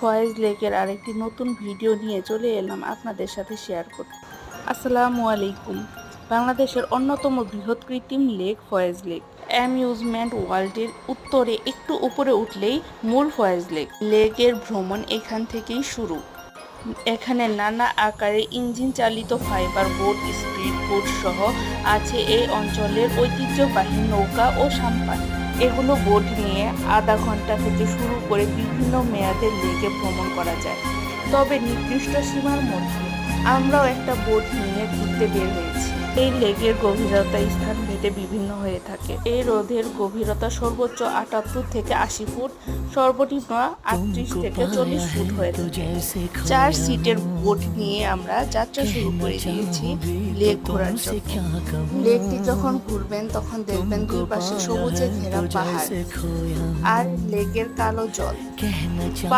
ফয়েজ লেকের আরেকটি নতুন ভিডিও নিয়ে চলে এলাম আপনাদের সাথে শেয়ার করতে। আসসালামু আলাইকুম। বাংলাদেশের অন্যতম বৃহৎ কৃত্রিম লেক ফয়েজ লেক। অ্যামিউজমেন্ট ওয়ার্ল্ডের উত্তরে একটু উপরে উঠলেই মূল ফয়েজ লেক। লেকের ভ্রমণ এখান থেকেই শুরু। এখানে নানা আকারে ইঞ্জিন চালিত ফাইবার বোট, স্পিড বোট সহ আছে এই অঞ্চলের ঐতিহ্যবাহী নৌকা ও সাম্পান। এগুলো বোট নিয়ে আধা ঘণ্টা থেকে শুরু করে বিভিন্ন মেয়াদের লেকে ভ্রমণ করা যায়। তবে নির্দিষ্ট সীমার মধ্যে আমরাও একটা বোট নিয়ে ঘুরতে বের হয়েছি। এই লেকের গভীরতা স্থান ভেদে বিভিন্ন হয়ে থাকে। এই হ্রদের গভীরতা সর্বোচ্চ আটাত্তর থেকে আশি ফুট সর্বনিম্ন আটত্রিশ থেকে চল্লিশ ফুট হয়ে থাকে। চার সিটের বোট নিয়ে আমরা যাত্রা শুরু করে দিয়েছি লেক ঘোরার জন্য। লেকটি যখন ঘুরবেন তখন দেখবেন দুই পাশে সবুজে ঘেরা পাহাড়। আর লেকের কালো জল।